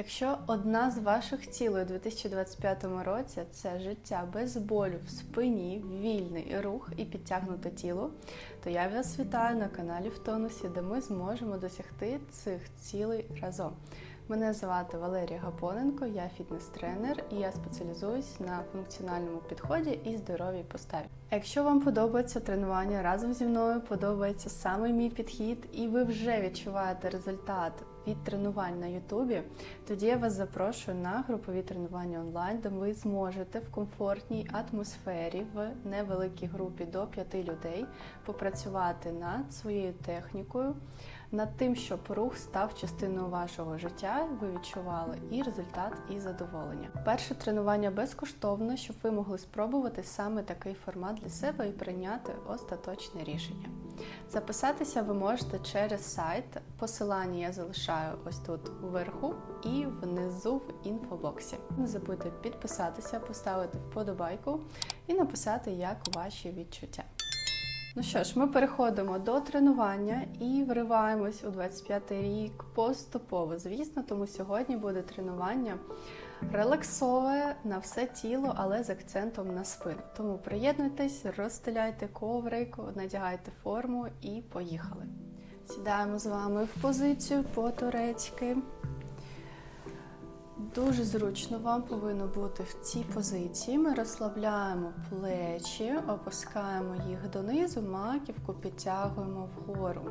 Якщо одна з ваших цілей у 2025 році це життя без болю в спині, вільний рух і підтягнуте тіло, то я вас вітаю на каналі в тонусі, де ми зможемо досягти цих цілей разом. Мене звати Валерія Гапоненко, я фітнес-тренер і я спеціалізуюсь на функціональному підході і здоровій поставі. Якщо вам подобається тренування разом зі мною, подобається саме мій підхід, і ви вже відчуваєте результат від тренувань на Ютубі, тоді я вас запрошую на групові тренування онлайн, де ви зможете в комфортній атмосфері в невеликій групі до 5 людей попрацювати над своєю технікою, над тим, щоб рух став частиною вашого життя, ви відчували і результат, і задоволення. Перше тренування безкоштовне, щоб ви могли спробувати саме такий формат для себе і прийняти остаточне рішення. Записатися ви можете через сайт. Посилання я залишаю ось тут вверху і внизу в інфобоксі. Не забудьте підписатися, поставити вподобайку і написати, як ваші відчуття. Ну що ж, ми переходимо до тренування і вриваємось у 25-й рік поступово. Звісно, тому сьогодні буде тренування релаксове на все тіло, але з акцентом на спину. Тому приєднуйтесь, розстеляйте коврик, надягайте форму і поїхали. Сідаємо з вами в позицію по-турецьки. Дуже зручно вам повинно бути в цій позиції. Ми розслабляємо плечі, опускаємо їх донизу, маківку підтягуємо вгору.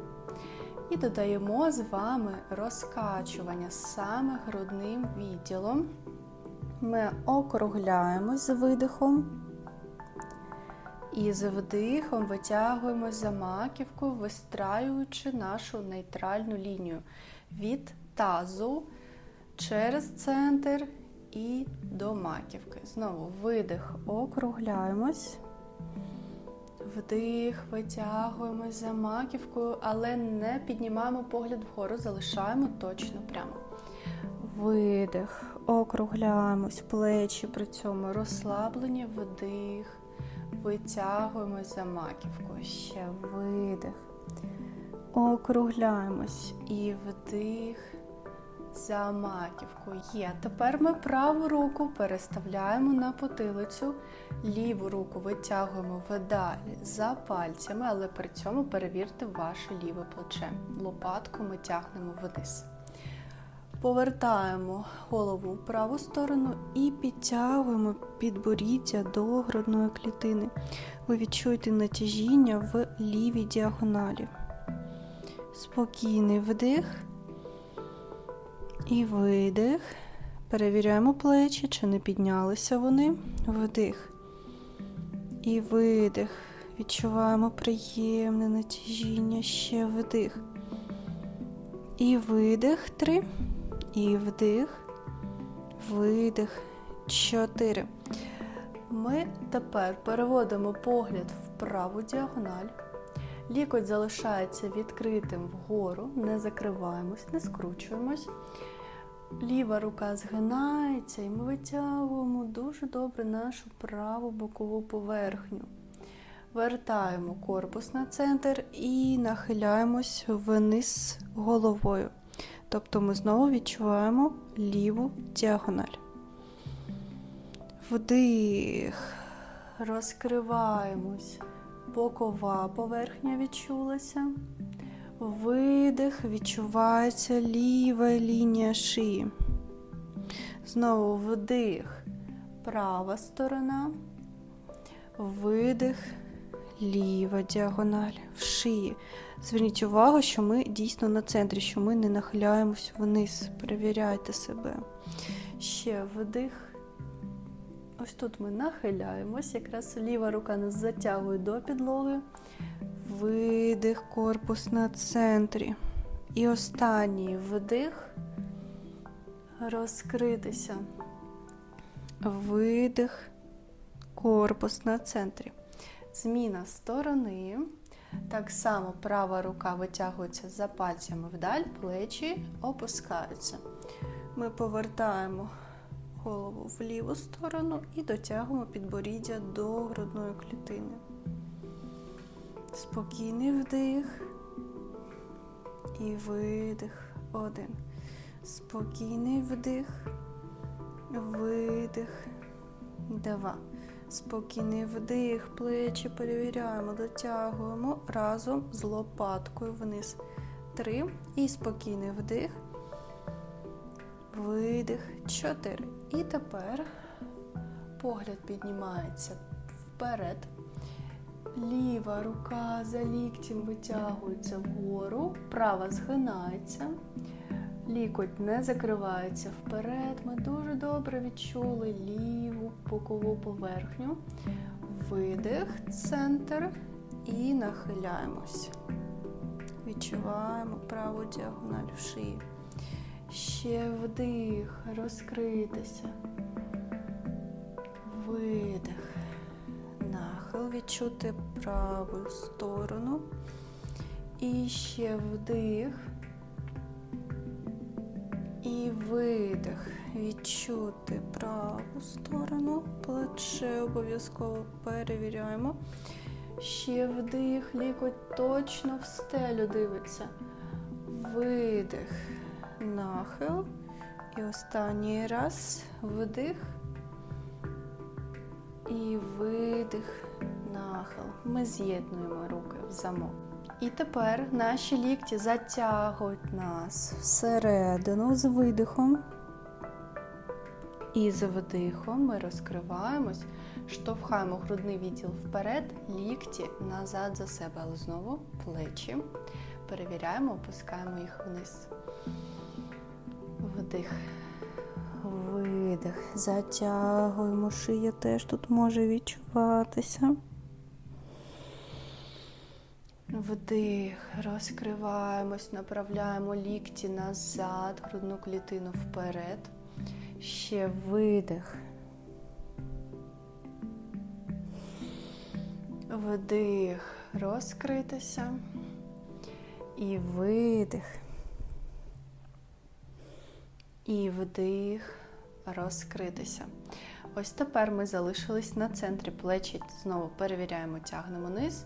І додаємо з вами розкачування саме грудним відділом. Ми округляємось з видихом. І з вдихом витягуємось за маківку, вистраюючи нашу нейтральну лінію від тазу через центр і до маківки. Знову видих, округляємось. Вдих, витягуємось за маківкою, але не піднімаємо погляд вгору, залишаємо точно прямо. Видих, округляємось, плечі при цьому розслаблені, вдих, витягуємось за маківкою. Ще видих. Округляємось і вдих за маківку. Є. Тепер ми праву руку переставляємо на потилицю, ліву руку витягуємо вдалі за пальцями, але при цьому перевірте ваше ліве плече. Лопатку ми тягнемо вниз. Повертаємо голову в праву сторону і підтягуємо підборіддя до грудної клітини. Ви відчуєте натяжіння в лівій діагоналі. Спокійний вдих. І видих. Перевіряємо плечі, чи не піднялися вони. Вдих. І видих. Відчуваємо приємне натяжіння. Ще вдих. І видих. Три. І вдих. Видих. Чотири. Ми тепер переводимо погляд в праву діагональ. Лікоть залишається відкритим вгору, не закриваємось, не скручуємось. Ліва рука згинається, і ми витягуємо дуже добре нашу праву бокову поверхню. Вертаємо корпус на центр і нахиляємось вниз головою. Тобто ми знову відчуваємо ліву діагональ. Вдих, розкриваємось. Бокова поверхня відчулася. Видих, відчувається ліва лінія шиї. Знову вдих, права сторона, видих, ліва діагональ в шиї. Зверніть увагу, що ми дійсно на центрі, що ми не нахиляємось вниз. Перевіряйте себе. Ще вдих. Ось тут ми нахиляємось, якраз ліва рука нас затягує до підлоги. Видих, корпус на центрі. І останній вдих, розкритися. Видих, корпус на центрі. Зміна сторони. Так само права рука витягується за пальцями вдаль, плечі опускаються. Ми повертаємо голову в ліву сторону і дотягуємо підборіддя до грудної клітини. Спокійний вдих і видих. Один. Спокійний вдих, видих. Два. Спокійний вдих, плечі перевіряємо, дотягуємо разом з лопаткою вниз. Три. І спокійний вдих. Видих. Чотири. І тепер погляд піднімається вперед. Ліва рука за ліктем витягується вгору, права згинається. Лікоть не закривається вперед. Ми дуже добре відчули ліву бокову поверхню. Видих, центр і нахиляємось. Відчуваємо праву діагональ в шиї. Ще вдих, розкритися. Видих. Нахил відчути праву сторону. І ще вдих. І видих. Відчути праву сторону. Плече обов'язково перевіряємо. Ще вдих, лікоть точно в стелю дивиться. Видих, нахил. І останній раз вдих. І видих, нахил. Ми з'єднуємо руки в замок. І тепер наші лікті затягують нас всередину з видихом. І з вдихом ми розкриваємось, штовхаємо грудний відділ вперед, лікті назад за себе, але знову плечі. Перевіряємо, опускаємо їх вниз. Вдих. Видих. Затягуємо шия теж тут може відчуватися. Вдих, розкриваємось, направляємо лікті назад, грудну клітину вперед. Ще видих. Вдих, розкритися. І видих. І вдих, розкритися. Ось тепер ми залишились на центрі плечі. Знову перевіряємо, тягнемо низ.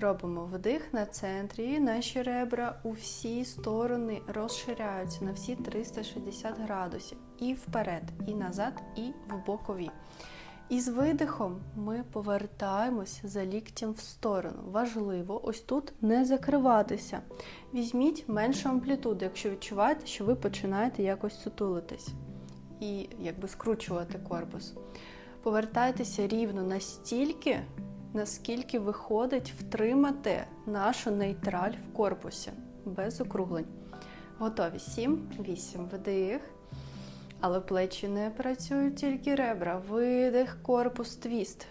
Робимо вдих на центрі, і наші ребра у всі сторони розширяються на всі 360 градусів. І вперед, і назад, і в бокові. І з видихом ми повертаємось за ліктем в сторону. Важливо ось тут не закриватися. Візьміть меншу амплітуду, якщо відчуваєте, що ви починаєте якось сутулитись і якби скручувати корпус. Повертайтеся рівно настільки, наскільки виходить втримати нашу нейтраль в корпусі без округлень. Готові. 7, 8, вдих. Але плечі не працюють, тільки ребра. Видих, корпус, твіст.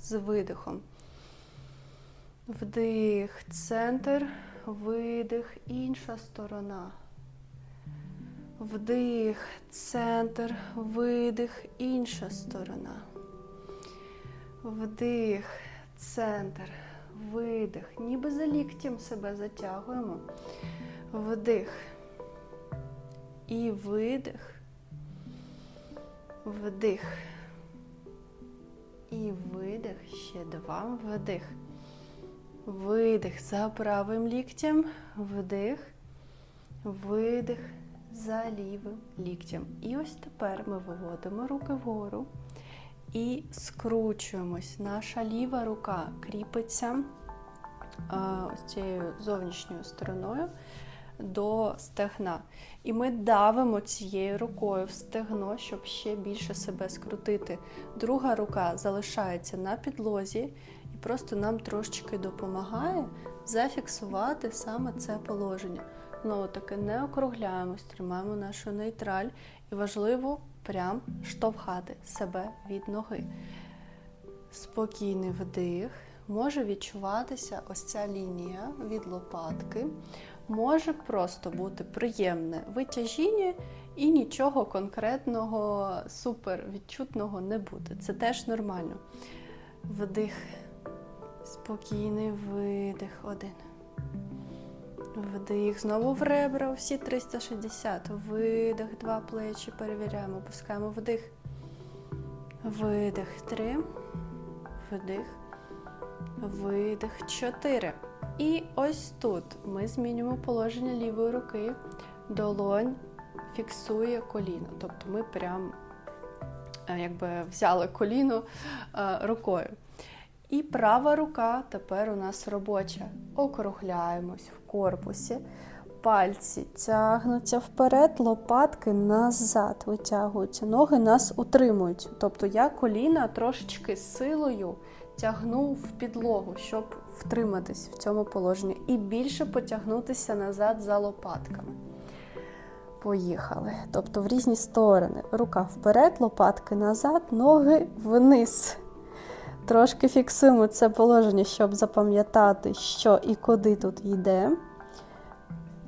З видихом. Вдих, центр, видих, інша сторона. Вдих, центр, видих, інша сторона. Вдих, центр, видих. Ніби за ліктем себе затягуємо. Вдих. І видих. Вдих. І видих. Ще два. Вдих. Видих за правим ліктем. Вдих. Видих за лівим ліктем. І ось тепер ми виводимо руки вгору і скручуємось. Наша ліва рука кріпиться ось цією зовнішньою стороною до стегна. І ми давимо цією рукою в стегно, щоб ще більше себе скрутити. Друга рука залишається на підлозі і просто нам трошечки допомагає зафіксувати саме це положення. Знову таки не округляємось, тримаємо нашу нейтраль і важливо прям штовхати себе від ноги. Спокійний вдих. Може відчуватися ось ця лінія від лопатки. Може просто бути приємне витяжіння і нічого конкретного, супер відчутного не буде. Це теж нормально. Вдих, спокійний видих. Один. Вдих. Знову в ребра, всі 360. Видих, два плечі. Перевіряємо. Опускаємо вдих. Видих. Три. Вдих. Видих. Чотири. І ось тут ми змінюємо положення лівої руки. долонь фіксує коліно. Тобто ми прям е, якби взяли коліно е, рукою. І права рука тепер у нас робоча. Округляємось в корпусі. Пальці тягнуться вперед, лопатки назад витягуються. Ноги нас утримують. Тобто я коліна трошечки силою тягну в підлогу, щоб втриматись в цьому положенні. І більше потягнутися назад за лопатками. Поїхали. Тобто в різні сторони. Рука вперед, лопатки назад, ноги вниз. Трошки фіксуємо це положення, щоб запам'ятати, що і куди тут йде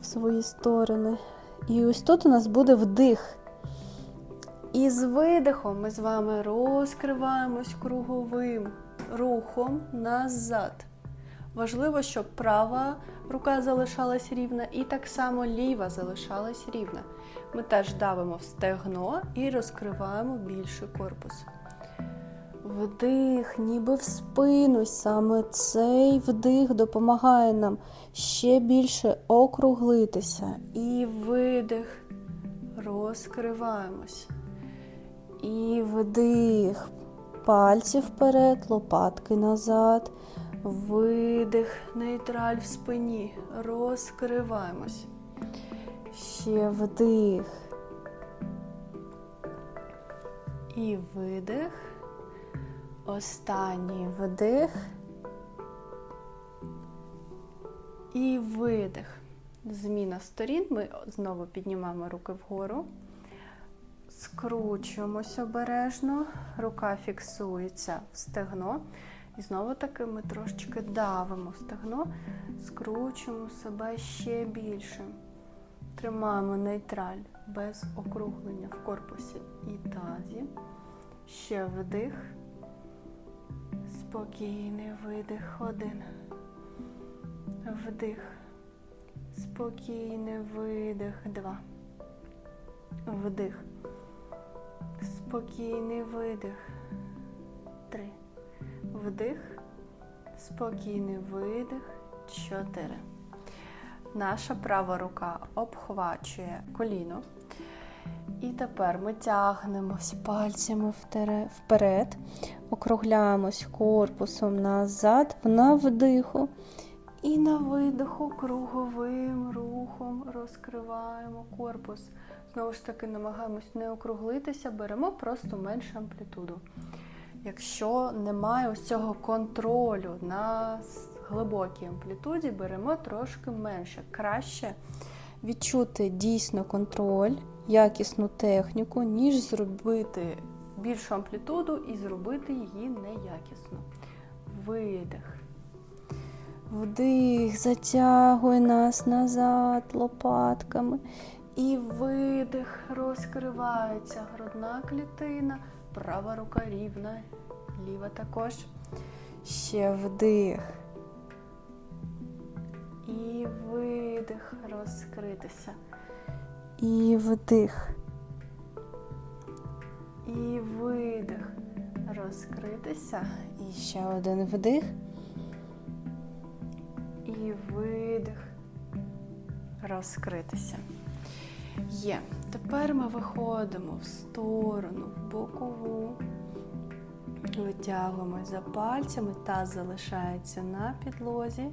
в свої сторони. І ось тут у нас буде вдих. І з видихом ми з вами розкриваємось круговим рухом назад. Важливо, щоб права рука залишалась рівна, і так само ліва залишалась рівна. Ми теж давимо в стегно і розкриваємо більший корпус. Вдих, ніби в спину. Саме цей вдих допомагає нам ще більше округлитися. І видих. Розкриваємось. І вдих. Пальці вперед, лопатки назад. Видих, нейтраль в спині. Розкриваємось. Ще вдих. І видих. Останній вдих. І видих. Зміна сторін. Ми знову піднімаємо руки вгору. Скручуємось обережно. Рука фіксується в стегно. І знову таки ми трошечки давимо в стегно, скручуємо себе ще більше. Тримаємо нейтраль без округлення в корпусі і тазі. Ще вдих. Спокійний видих. Один. Вдих. Спокійний видих. Два. Вдих. Спокійний видих. Три. Вдих. Спокійний видих. Чотири. Наша права рука обхвачує коліно. І тепер ми тягнемось пальцями вперед, округляємось корпусом назад, на вдиху. І на видиху круговим рухом розкриваємо корпус. Знову ж таки, намагаємось не округлитися, беремо просто меншу амплітуду. Якщо немає ось цього контролю на глибокій амплітуді, беремо трошки менше. Краще відчути дійсно контроль, якісну техніку, ніж зробити більшу амплітуду і зробити її неякісно. Видих. Вдих, затягує нас назад лопатками. І видих, розкривається грудна клітина, права рука рівна, ліва також. Ще вдих. І видих, розкритися. І вдих. І видих. Розкритися. І ще один вдих. І видих. Розкритися. Є. Тепер ми виходимо в сторону, в бокову. Витягуємо за пальцями, таз залишається на підлозі.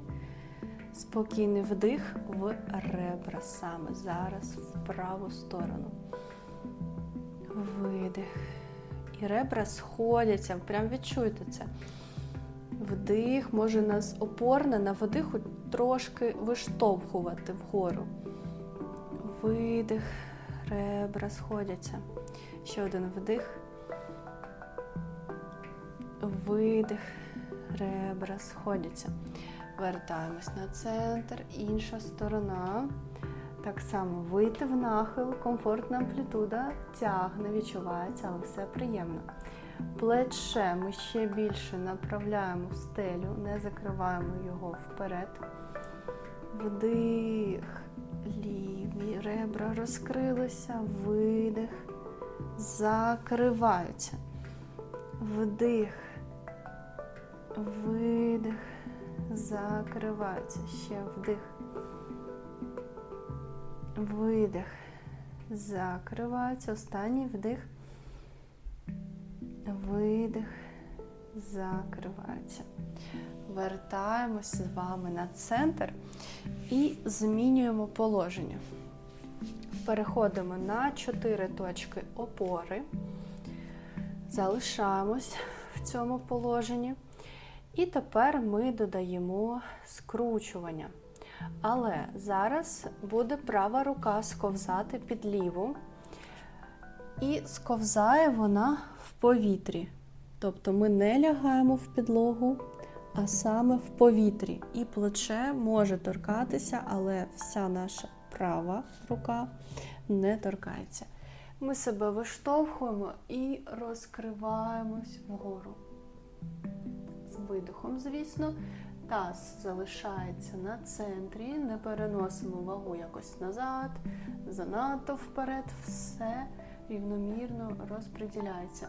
Спокійний вдих в ребра саме зараз в праву сторону. Видих. І ребра сходяться, прям відчуйте це. Вдих може нас опорне на вдиху трошки виштовхувати вгору. Видих, ребра сходяться. Ще один вдих. Видих, ребра сходяться. Вертаємось на центр, інша сторона. Так само вийти в нахил, комфортна амплітуда тягне, відчувається, але все приємно. Плече ми ще більше направляємо в стелю, не закриваємо його вперед. Вдих, ліві ребра розкрилися, видих, закриваються. Вдих, видих, закриваються. Ще вдих. Видих. Закривається. Останній вдих. Видих. Закривається. Вертаємося з вами на центр і змінюємо положення. Переходимо на 4 точки опори. Залишаємось в цьому положенні. І тепер ми додаємо скручування. Але зараз буде права рука сковзати під ліву. І сковзає вона в повітрі. Тобто ми не лягаємо в підлогу, а саме в повітрі. І плече може торкатися, але вся наша права рука не торкається. Ми себе виштовхуємо і розкриваємось вгору. Видихом, звісно, таз залишається на центрі, не переносимо вагу якось назад, занадто вперед, все рівномірно розподіляється.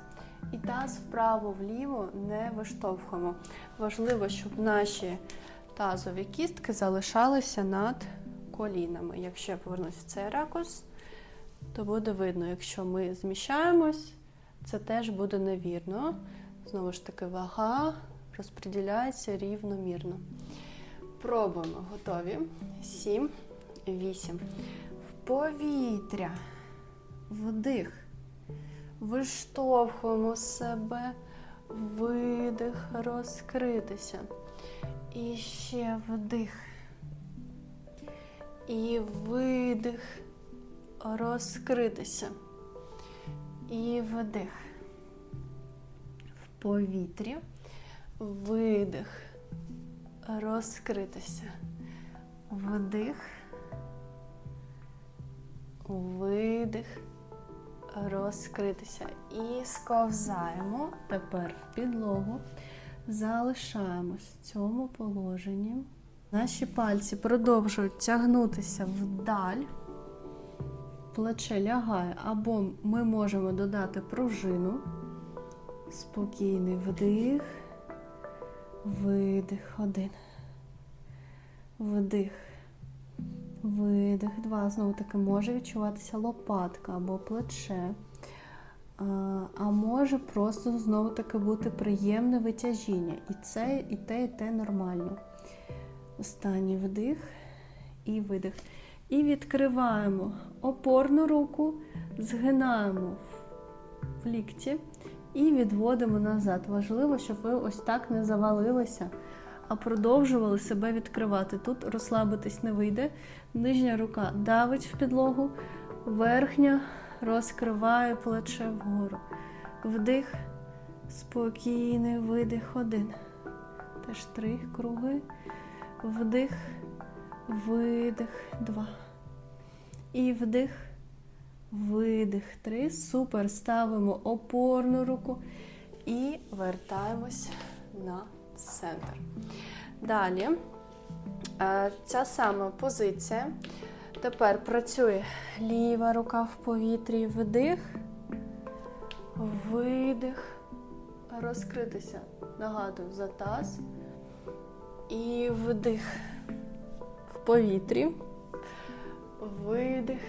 І таз вправо-вліво не виштовхуємо. Важливо, щоб наші тазові кістки залишалися над колінами. Якщо я повернуся в цей ракурс, то буде видно, якщо ми зміщаємось, це теж буде невірно. Знову ж таки, вага розподіляється рівномірно. Пробуємо. Готові. Сім, вісім. В повітря. Вдих. Виштовхуємо себе. Видих, розкритися. І ще вдих. І видих розкритися. І вдих. В повітрі. Видих. Розкритися. Вдих. Видих. Розкритися. І сковзаємо тепер в підлогу. Залишаємось в цьому положенні. Наші пальці продовжують тягнутися вдаль плече лягає, або ми можемо додати пружину. Спокійний вдих, видих, один. Вдих, видих, два. Знову таки може відчуватися лопатка або плече. А може просто знову таки бути приємне витяжіння. І це, і те, і те нормально. Останній вдих і видих. І відкриваємо опорну руку, згинаємо в лікті і відводимо назад. Важливо, щоб ви ось так не завалилися, а продовжували себе відкривати. Тут розслабитись не вийде. Нижня рука давить в підлогу, верхня розкриває плече вгору. Вдих, спокійний видих один. Теж три круги. Вдих, видих, два. І вдих, видих. Три. Супер. Ставимо опорну руку і вертаємось на центр. Далі е, ця сама позиція. Тепер працює ліва рука в повітрі. Вдих, видих, розкритися. Нагадую, за таз. І вдих в повітрі. Видих,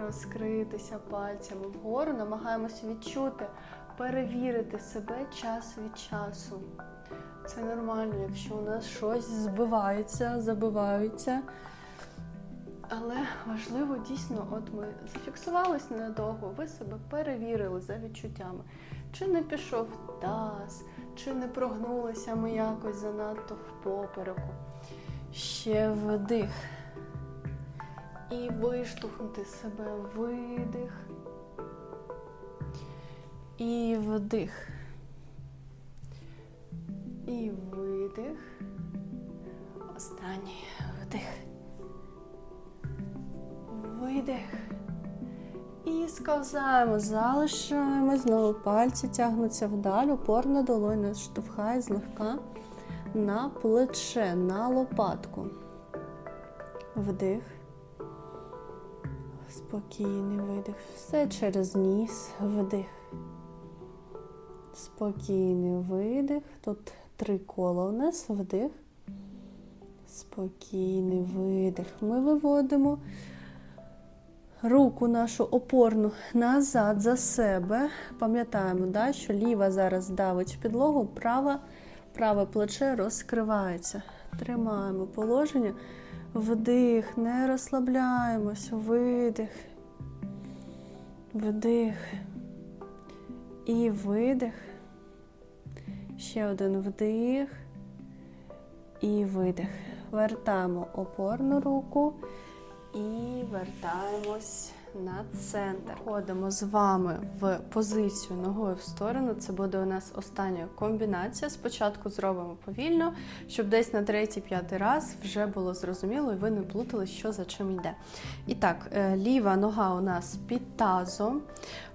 розкритися пальцями вгору. Намагаємося відчути, перевірити себе час від часу. Це нормально, якщо у нас щось збивається, забивається. Але важливо дійсно, от ми зафіксувалися недовго, ви себе перевірили за відчуттями. Чи не пішов таз, чи не прогнулися ми якось занадто в попереку. Ще вдих. І виштовхнути себе видих. І вдих. І видих. Останній вдих. Видих. І сковзаємо, залишаємо. Знову пальці тягнуться вдаль, опорна долонь нас штовхає злегка на плече, на лопатку. Вдих. Спокійний видих. Все через ніс. Вдих. Спокійний видих. Тут три кола у нас. Вдих. Спокійний видих. Ми виводимо руку нашу опорну назад за себе. Пам'ятаємо, да, що ліва зараз давить в підлогу, права, праве плече розкривається. Тримаємо положення. Вдих, не розслабляємось, видих, вдих і видих. Ще один вдих і видих. Вертаємо опорну руку і вертаємось на центр. Ходимо з вами в позицію ногою в сторону. Це буде у нас остання комбінація. Спочатку зробимо повільно, щоб десь на третій-п'ятий раз вже було зрозуміло, і ви не плутали, що за чим йде. І так, е, ліва нога у нас під тазом,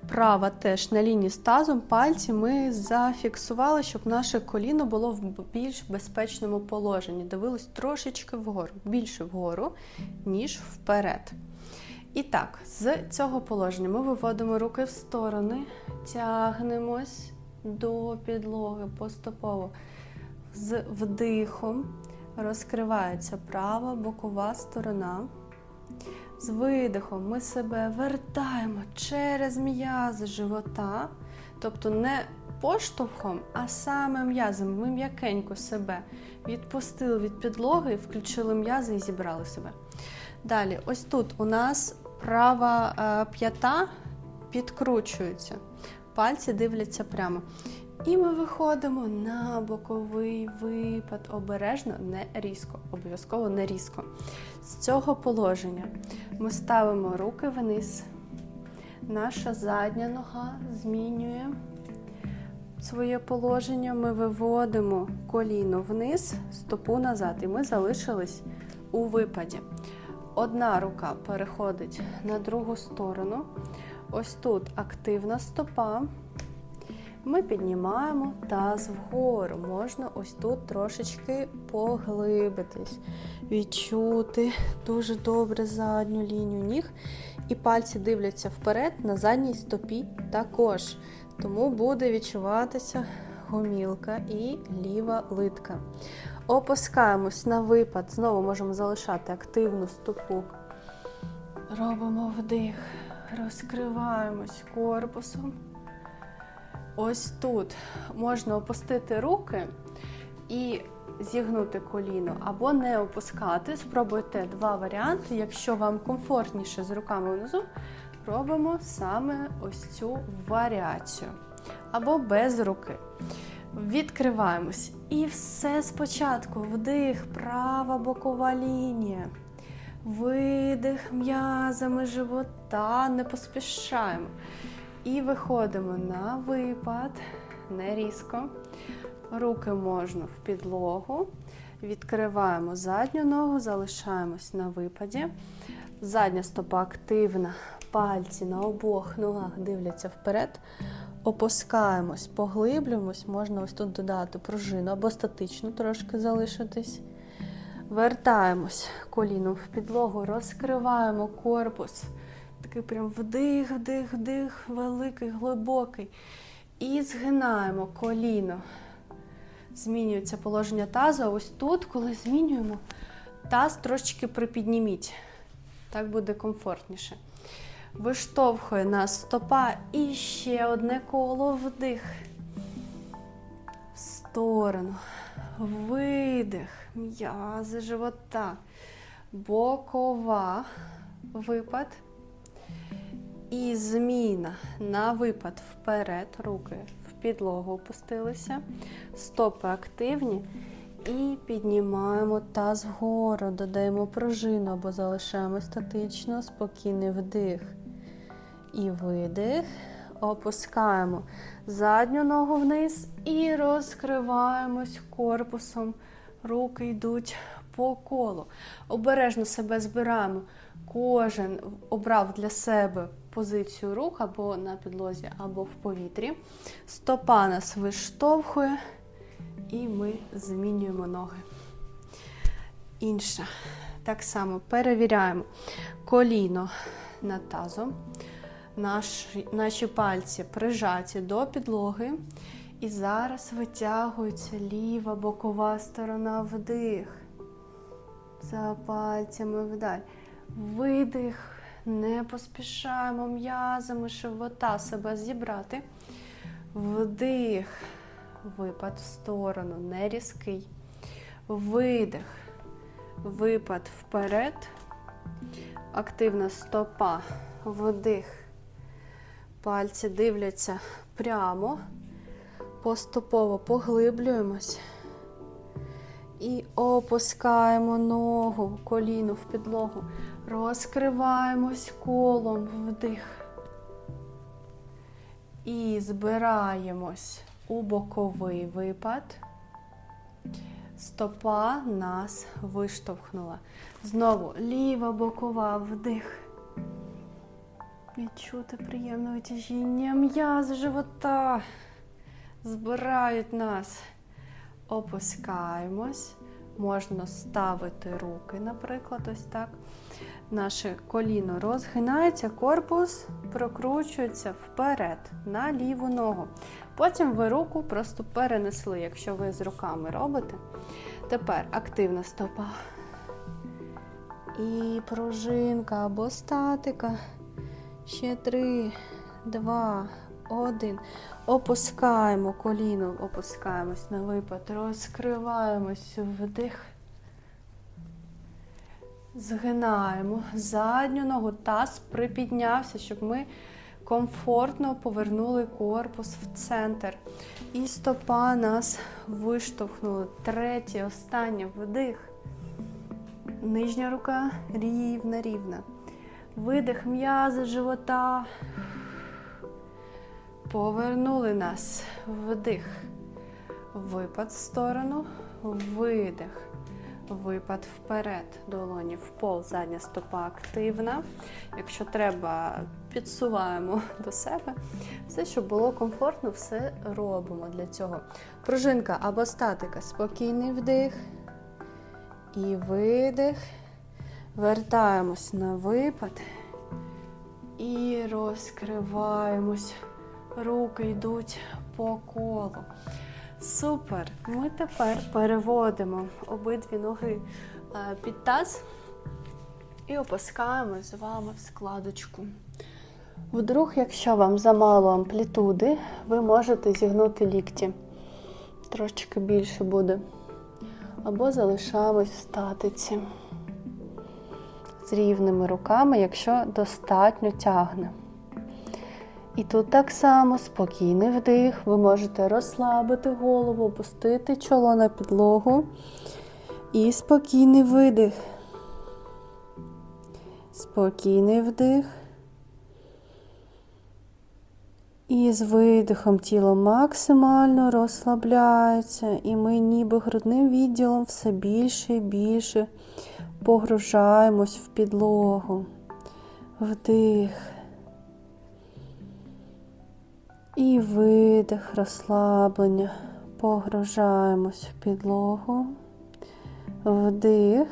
права теж на лінії з тазом. Пальці ми зафіксували, щоб наше коліно було в більш безпечному положенні. Дивилось трошечки вгору, більше вгору, ніж вперед. І так, з цього положення ми виводимо руки в сторони, тягнемось до підлоги поступово. З вдихом розкривається права бокова сторона. З видихом ми себе вертаємо через м'язи живота, тобто не поштовхом, а саме м'язом. Ми м'якенько себе відпустили від підлоги, включили м'язи і зібрали себе. Далі, ось тут у нас права е, п'ята підкручується, пальці дивляться прямо. І ми виходимо на боковий випад. Обережно, не різко, обов'язково не різко. З цього положення ми ставимо руки вниз. Наша задня нога змінює своє положення. Ми виводимо коліно вниз, стопу назад, і ми залишились у випаді. Одна рука переходить на другу сторону. Ось тут активна стопа. Ми піднімаємо таз вгору. Можна ось тут трошечки поглибитись, відчути дуже добре задню лінію ніг. І пальці дивляться вперед на задній стопі також. Тому буде відчуватися гомілка і ліва литка. Опускаємось на випад. Знову можемо залишати активну стопу. Робимо вдих, розкриваємось корпусом. Ось тут можна опустити руки і зігнути коліно, або не опускати. Спробуйте два варіанти. Якщо вам комфортніше з руками внизу, робимо саме ось цю варіацію. Або без руки. Відкриваємось. І все спочатку. Вдих, права бокова лінія. Видих м'язами живота, не поспішаємо. І виходимо на випад, не різко. Руки можна в підлогу. Відкриваємо задню ногу, залишаємось на випаді. Задня стопа активна, пальці на обох ногах дивляться вперед. Опускаємось, поглиблюємось, можна ось тут додати пружину або статично трошки залишитись. Вертаємось коліном в підлогу, розкриваємо корпус. Такий прям вдих, вдих, вдих, великий, глибокий. І згинаємо коліно. Змінюється положення тазу. А ось тут, коли змінюємо, таз трошечки припідніміть. Так буде комфортніше. Виштовхує нас стопа і ще одне коло вдих. В сторону. Видих. М'язи живота. Бокова. Випад. І зміна на випад вперед. Руки в підлогу опустилися. Стопи активні. І піднімаємо таз вгору, додаємо пружину або залишаємо статично, спокійний вдих і видих. Опускаємо задню ногу вниз і розкриваємось корпусом. Руки йдуть по колу. Обережно себе збираємо. Кожен обрав для себе позицію рук або на підлозі, або в повітрі. Стопа нас виштовхує. І ми змінюємо ноги. Інша. Так само перевіряємо коліно над тазом. Наші, наші пальці прижаті до підлоги. І зараз витягується ліва бокова сторона вдих. За пальцями вдаль. Видих. Не поспішаємо м'язами живота себе зібрати. Вдих. Випад в сторону, не різкий. Видих. Випад вперед. Активна стопа. Вдих. Пальці дивляться прямо. Поступово поглиблюємось. І опускаємо ногу, коліно в підлогу. Розкриваємось колом вдих. І збираємось у боковий випад. Стопа нас виштовхнула. Знову ліва бокова вдих. Відчути приємне витяжіння м'яз живота. Збирають нас. Опускаємось. Можна ставити руки, наприклад, ось так. Наше коліно розгинається, корпус прокручується вперед на ліву ногу. Потім ви руку просто перенесли, якщо ви з руками робите. Тепер активна стопа. І пружинка або статика. Ще три, два, один. Опускаємо коліно, опускаємось на випад, розкриваємось вдих. Згинаємо задню ногу, таз припіднявся, щоб ми комфортно повернули корпус в центр. І стопа нас виштовхнула. Третє, останнє вдих. Нижня рука рівна, рівна. Видих м'язи живота. Повернули нас. Вдих. Випад в сторону. Видих. Випад вперед. Долоні в пол. Задня стопа активна. Якщо треба, підсуваємо до себе. Все, щоб було комфортно, все робимо для цього. Пружинка або статика. Спокійний вдих. І видих. Вертаємось на випад. І розкриваємось. Руки йдуть по колу. Супер! Ми тепер переводимо обидві ноги е, під таз і опускаємо з вами в складочку. Вдруг, якщо вам замало амплітуди, ви можете зігнути лікті. Трошечки більше буде. Або залишаємось в статиці з рівними руками, якщо достатньо тягне. І тут так само спокійний вдих. Ви можете розслабити голову, опустити чоло на підлогу. І спокійний видих. Спокійний вдих. І з видихом тіло максимально розслабляється, і ми ніби грудним відділом все більше і більше погружаємось в підлогу. Вдих. І видих, розслаблення. Погружаємось в підлогу. Вдих.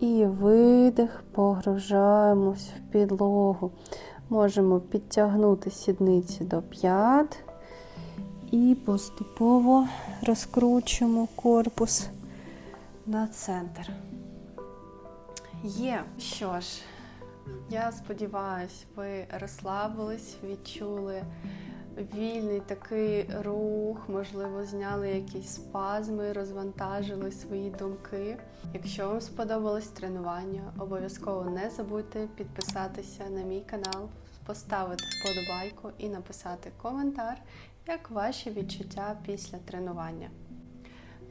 І видих, погружаємось в підлогу. Можемо підтягнути сідниці до п'ят і поступово розкручуємо корпус на центр. Є. Що ж, я сподіваюся, ви розслабились, відчули вільний такий рух, можливо, зняли якісь спазми, розвантажили свої думки. Якщо вам сподобалось тренування, обов'язково не забудьте підписатися на мій канал, поставити вподобайку і написати коментар, як ваші відчуття після тренування.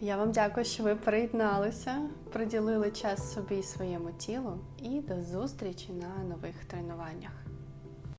Я вам дякую, що ви приєдналися, приділили час собі і своєму тілу, і до зустрічі на нових тренуваннях.